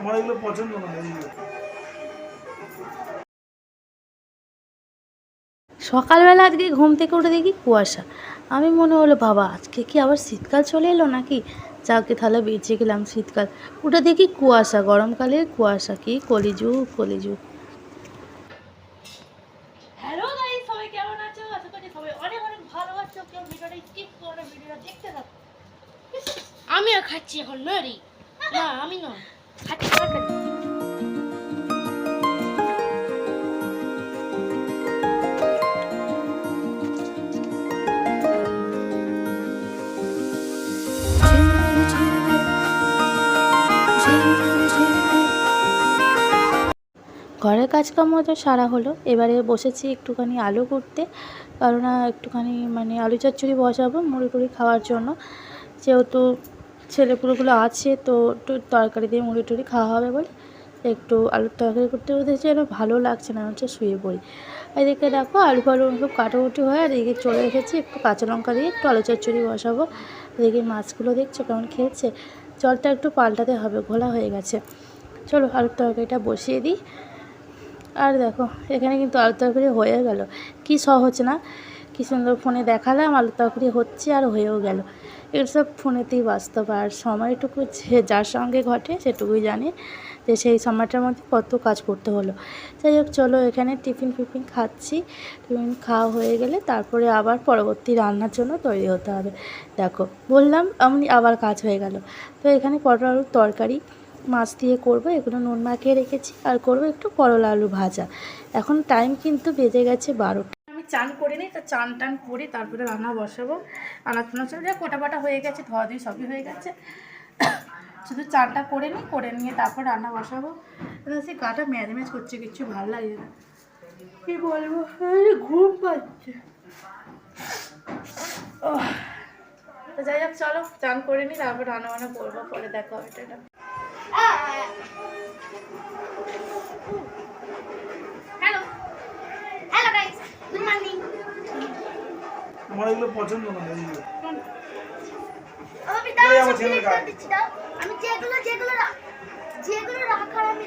আমার এগুলো পছন্দ না এইগুলো সকালবেলা আজকে ঘুম থেকে উঠে দেখি কুয়াশা। আমি মনে হলো বাবা আজকে কি আবার শীতকাল চলে এলো নাকি? যাকে তাহলে বেঁচে গেলাম শীতকাল। উঠে দেখি কুয়াশা গরমকালের কুয়াশা। কি কলিযুগ কলিযুগ। হ্যালো গাইস সবাই কেমন আছো? আশা করি সবাই অনেক অনেক ভালো আছো। কেউ ভিডিওটা স্কিপ করে ভিডিওটা দেখতে থাকো। আমিও খাচ্ছি এখন নরি? না আমি খাচ্ছি ঘরের কাজকর্ম তো সারা হলো। এবারে বসেছি একটুখানি আলু করতে কারণ একটুখানি মানে আলু চচ্চড়ি বসাবো মুড়ি টুড়ি খাওয়ার জন্য। যেহেতু ছেলেপুলেগুলো আছে, তো একটু তরকারি দিয়ে মুড়ি টুড়ি খাওয়া হবে বলে, একটু আলুর তরকারি করতে করতে যেন ভালো লাগছে না হচ্ছে শুয়ে পড়ি। এদিকে দেখো আলু ফালু সব কাটাকুটি হয় আর এদিকে চলে এসেছি, একটু কাঁচা লঙ্কা দিয়ে একটু আলু চচ্চড়ি বসাবো। এদিকে মাছগুলো দেখছ কেমন খেয়েছে? জলটা একটু পাল্টাতে হবে, ঘোলা হয়ে গেছে। চলো আলুর তরকারিটা বসিয়ে দিই। আর দেখো, এখানে কিন্তু আলু তরকারি হয়ে গেল। কি সহজ না? কি সুন্দর ফোনে দেখালাম আলু তরকারি হচ্ছে আর হয়েও গেল। সব ফোনেতেই বাস্তব, আর সময়টুকু যে যার সঙ্গে ঘটে সেটুকুই জানে যে সেই সময়টার মধ্যে কত কাজ করতে হলো। যাই হোক, চলো এখানে টিফিন ফিফিন খাচ্ছি। টিফিন খাওয়া হয়ে গেলে তারপরে আবার পরবর্তী রান্নার জন্য তৈরি হতে হবে। দেখো, বললাম আমি আবার কাজ হয়ে গেল। তো এখানে পটল আলুর তরকারি, মাছ দিয়ে করব, এগুলো নুন মাখিয়ে রেখেছি। আর করব একটু করলা আলু ভাজা। এখন টাইম কিন্তু বেজে গেছে বারোটা। চান করে নিই তো চান টান করে তারপরে রান্না বসাবো, রান্না টান্না সব যা কোটা বাটা হয়ে গেছে, ধোয়া ধুই সবই হয়ে গেছে। শুধু চানটা করে নিই করে নিয়ে তারপর রান্না বসাবো। সে গাটা ম্যাজ ম্যাজ করছে কিছু ভালো লাগে না। কি বলব ঘুম পাচ্ছে। ওহ। তো যাই হোক, চলো, চান করে নিই তারপর রান্না বান্না করব, পরে দেখা এটা hello hello guys good morning আমার এগুলো পছন্দ না এইগুলো আমি যেগুলো যেগুলো যেগুলো রাখার আমি